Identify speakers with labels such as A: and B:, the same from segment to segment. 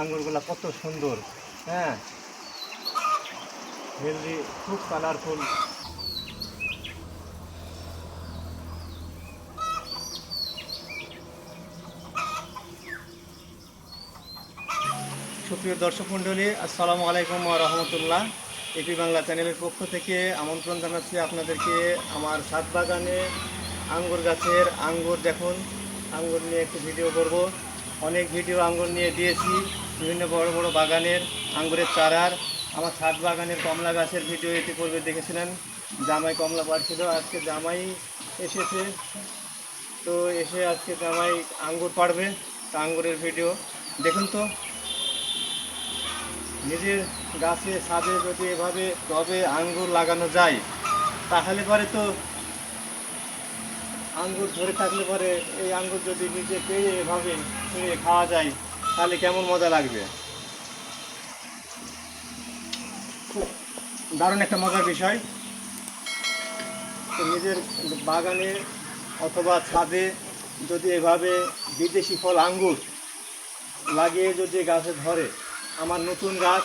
A: আঙ্গুরগুলা কত সুন্দর হ্যাঁ? হেলদি, খুব কালারফুল সুপ্রিয় দর্শক মণ্ডলী, আসসালামু আলাইকুম রহমতুল্লাহ। এপি বাংলা চ্যানেলের পক্ষ থেকে আমন্ত্রণ জানাচ্ছি আপনাদেরকে আমার ছাদ বাগানে আঙ্গুর গাছের আঙ্গুর দেখুন। আঙ্গুর নিয়ে একটু ভিডিও করব। অনেক ভিডিও আঙ্গুর নিয়ে দিয়েছি। বিভিন্ন বড় বড় বাগানের আঙ্গুরের চারার, আমার ছাদ বাগানের কমলা গাছের ভিডিও ইতিপূর্বে দেখেছিলেন। জামাই কমলা পাড়ছিল, আজকে জামাই এসেছে। তো এসে আজকে জামাই আঙ্গুর পাড়বে, তা আঙ্গুরের ভিডিও দেখুন তো, নিজের গাছে ছাদে যদি এভাবে তবে আঙ্গুর লাগানো যায়, তাহলে পরে তো আঙ্গুর ধরে থাকলে পরে এই আঙ্গুর যদি নিজে পেয়ে এভাবে খাওয়া যায় তাহলে কেমন মজা লাগবে? দারুণ একটা মজার বিষয়। নিজের বাগানে অথবা ছাদে যদি এভাবে বিদেশি ফল, আঙ্গুর লাগিয়ে যদি গাছে ধরে, আমার নতুন গাছ,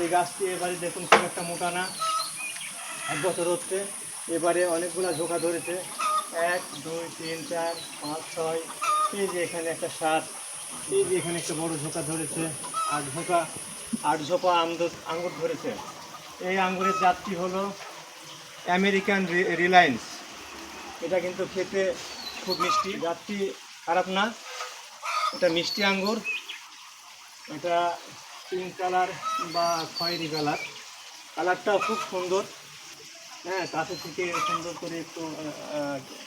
A: এই গাছটি এবারে দেখুন খুব একটা মোটা না, এক বছর হচ্ছে, এবারে অনেকগুলো ঝোঁকা ধরেছে। এক, দুই, তিন, চার, পাঁচ, ছয়, এই যে এখানে একটা সাত এই যে এখানে একটা বড় ঝোঁকা ধরেছে আট ঝোঁকা আট ঝোঁকা আঙ্গুর ধরেছে। এই আঙ্গুরের জাতটি হলো আমেরিকান রিলায়েন্স। এটা কিন্তু খেতে খুব মিষ্টি। জাতটি খারাপ না। এটা মিষ্টি আঙ্গুর। এটা পিঙ্ক কালার বা খয়েরি কালার। কালারটাও খুব সুন্দর। হ্যাঁ কাছে থেকে সুন্দর করে একটু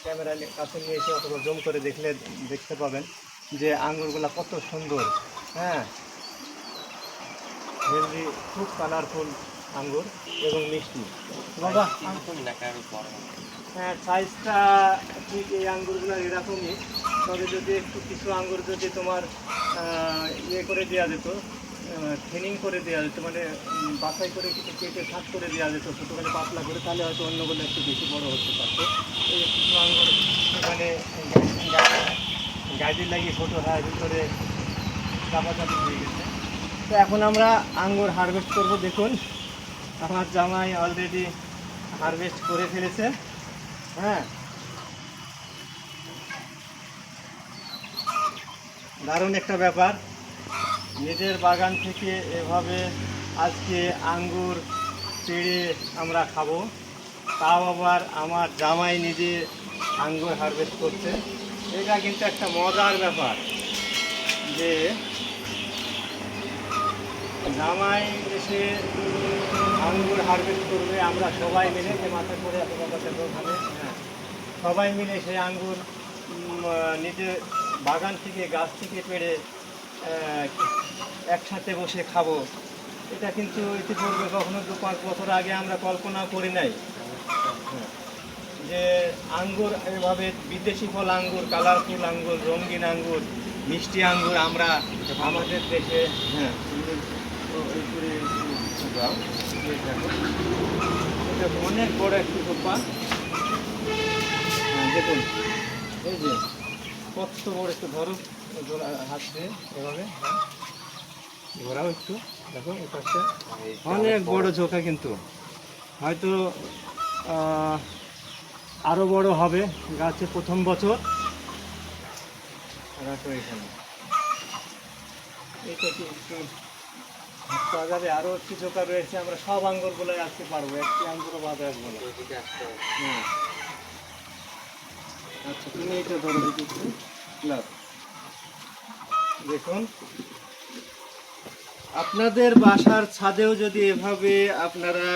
A: ক্যামেরা কাছে নিয়ে এসে অথবা জুম করে দেখলে দেখতে পাবেন। যে আঙ্গুরগুলো কত সুন্দর হ্যাঁ? হেলদি, খুব কালারফুল আঙ্গুর এবং মিষ্টি। বাবা হ্যাঁ সাইজটা ঠিক এই আঙ্গুরগুলো এরকমই, তবে যদি একটু কিছু আঙ্গুর যদি তোমার ইয়ে করে দেওয়া যেত থিনিং করে দেওয়া যেত মানে বাছাই করে কিছু কেটে শাক করে দেওয়া যেত ছোটোখানে পাতলা করে, তাহলে হয়তো অন্যগুলো একটু বেশি বড় হতে পারতো। এই কিছু আঙ্গুর এখানে গাড়ি লাগিয়ে ছোটো হয় ভিতরে চাপা চাপাচাপি হয়ে গেছে। তো এখন আমরা আঙ্গুর হারভেস্ট করব, দেখুন। আমার জামাই অলরেডি হারভেস্ট করে ফেলেছে। হ্যাঁ। দারুণ একটা ব্যাপার। নিজের বাগান থেকে এভাবে আজকে আঙ্গুর পেড়ে আমরা খাব। তাও আবার আমার জামাই নিজে আঙ্গুর হারভেস্ট করছে। এটা কিন্তু একটা মজার ব্যাপার যে জামাই এসে আঙ্গুর হারভেস্ট করবে, আমরা সবাই মিলে, যে মাথা করে এত কথা ওখানে হ্যাঁ সবাই মিলে সেই আঙ্গুর নিজের বাগান থেকে, গাছ থেকে পেড়ে একসাথে বসে খাব এটা কিন্তু ইতিপূর্বে কখনো দু পাঁচ বছর আগে আমরা কল্পনা করি নাই। যে আঙ্গুর এভাবে বিদেশি ফল আঙ্গুর কালারফুল আঙ্গুর রঙিন আঙ্গুর মিষ্টি আঙ্গুর আমরা আমাদের দেশে হ্যাঁ অনেক বড় একটি কোপা হ্যাঁ দেখুন এই যে কত বড় একটু ধরো ধরো হাত দিয়ে এভাবে হ্যাঁ। ঘোরাও একটু দেখো অনেক বড় ঝোঁকা কিন্তু। হয়তো আহ, আরও বড় হবে গাছে প্রথম বছর। রাখো এখানে। এইটা কি পাওয়া যাবে আরও একটি ঝোঁকা রয়েছে আমরা সব আঙ্গুরগুলো আসতে পারব। একটি আঙ্গুরও বাদ আসব না আচ্ছা তুমি এটা ধরো দেখি দেখুন। আপনাদের বাসার ছাদেও যদি এভাবে আপনারা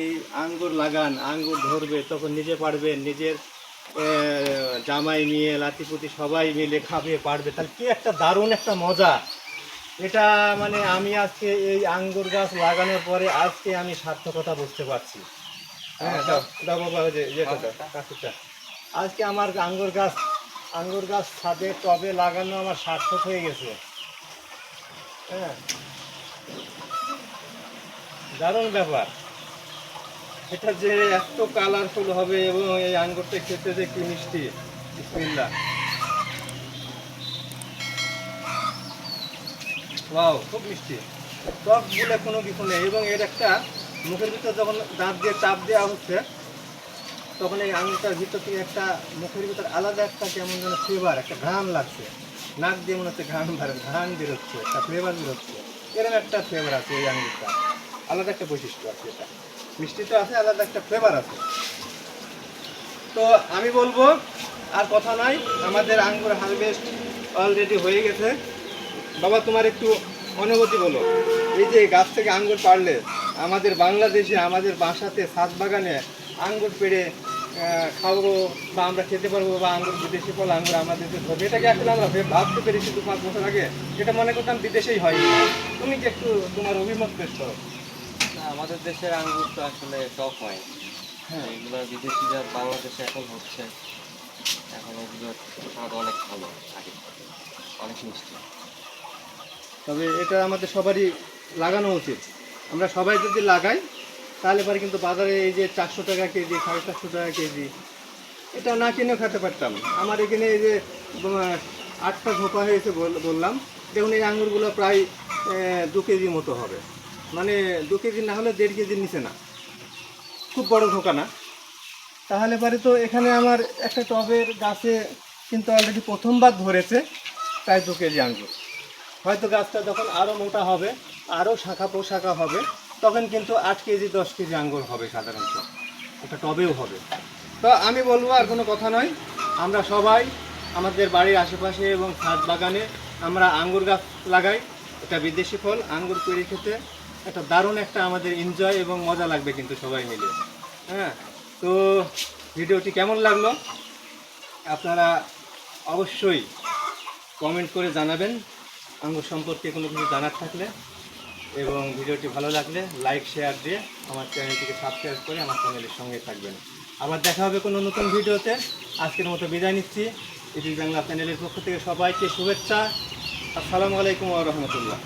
A: এই আঙ্গুর লাগান আঙ্গুর ধরবে তখন নিজে পারবেন নিজের জামাই নিয়ে লাতিপুতি সবাই মিলে খাবে পারবে। তাহলে কি একটা দারুণ একটা মজা। এটা মানে আমি আজকে এই আঙ্গুর গাছ লাগানোর পরে আজকে আমি সার্থকতা বুঝতে পারছি। হ্যাঁ বাবা যে কাকুটা। আজকে আমার আঙ্গুর গাছ আঙ্গুর গাছ ছাদে টবে লাগানো আমার সার্থক হয়ে গেছে। হ্যাঁ। দারুণ ব্যাপার। এটা যে এত কালারফুল হবে এবং এই আঙ্গুরটা খেতে যে কি মিষ্টি। ওয়াও, খুব মিষ্টি। টক বলে কোনো কিছু নেই এবং এর একটা মুখের ভিতর যখন দাঁত দিয়ে চাপ দেওয়া হচ্ছে, তখন এই আঙুরটার ভিতর থেকে একটা মুখের ভিতর আলাদা একটা কেমন যেন ফ্লেভার একটা ঘ্রাণ লাগছে। নাক দিয়ে মনে হচ্ছে ভার ঘ্রাণ বেরোচ্ছে, একটা ফ্লেভার বেরোচ্ছে। এরকম একটা ফ্লেভার আছে এই আঙুরটা আলাদা একটা বৈশিষ্ট্য আছে এটা। মিষ্টি তো আছে, আলাদা একটা ফ্লেভার আছে। তো আমি বলব, আর কথা নাই, আমাদের আঙ্গুর হারভেস্ট অলরেডি হয়ে গেছে। বাবা, তোমার একটু অনুভূতি বলো। এই যে গাছ থেকে আঙ্গুর পারলে আমাদের বাংলাদেশে, আমাদের বাসাতে, ছাদ বাগানে আঙ্গুর পেড়ে খাব বা আমরা খেতে পারব বা আঙ্গুর বিদেশি ফল, আঙ্গুর আমাদের হবে এটাকে আসলে আমরা ভেবে ভাবতে পেরেছি দু পাঁচ বছর আগে। এটা মনে করতাম বিদেশেই হয়। তুমি কি একটু তোমার অভিমত পেশ করো?
B: আমাদের দেশের আঙ্গুর তো আসলে টক হয়।
A: হ্যাঁ
B: এগুলো বিদেশি যা বাংলাদেশে এখন হচ্ছে, এখন এগুলোর স্বাদ অনেক ভালো, আগে। অনেক মিষ্টি।
A: তবে এটা আমাদের সবারই লাগানো উচিত। আমরা সবাই যদি লাগাই, তাহলে পরে কিন্তু বাজারে এই যে চারশো টাকা কেজি, সাড়ে চারশো টাকা কেজি, এটা না কিনেও খেতে পারতাম। আমার এখানে এই যে আটটা ঝোপা হয়েছে বল- বললাম। দেখুন, এই আঙুরগুলো প্রায় দু কেজি মতো হবে। মানে দু কেজি না হলে দেড় কেজির নিচে না। খুব বড় ঢোকা না। তাহলে পরে তো এখানে আমার একটা টবের গাছে কিন্তু অলরেডি প্রথমবার ধরেছে, প্রায় দু কেজি আঙ্গুর। হয়তো গাছটা যখন আরও মোটা হবে আরও শাখা পোশাখা হবে, তখন কিন্তু আট কেজি, দশ কেজি আঙ্গুর হবে সাধারণত। এটা টবেও হবে। তো আমি বলব আর কোনো কথা নয়, আমরা সবাই আমাদের বাড়ির আশেপাশে এবং ছাদ বাগানে আমরা আঙ্গুর গাছ লাগাই। এটা বিদেশি ফল, আঙ্গুর পেড়ে খেতে একটা দারুণ একটা আমাদের এনজয় এবং মজা লাগবে কিন্তু সবাই মিলে। হ্যাঁ? তো ভিডিওটি কেমন লাগল? আপনারা অবশ্যই কমেন্ট করে জানাবেন। আঙ্গুর সম্পর্কে কোনো কিছু জানার থাকলে এবং ভিডিওটি ভালো লাগলে লাইক শেয়ার দিয়ে আমার চ্যানেলটিকে সাবস্ক্রাইব করে আমার চ্যানেলের সঙ্গে থাকবেন। আবার দেখা হবে কোনো নতুন ভিডিওতে। আজকের মতো বিদায় নিচ্ছি। ইটি বাংলা চ্যানেলের পক্ষ থেকে সবাইকে শুভেচ্ছা। আসসালামু আলাইকুম রহমতুল্লাহ।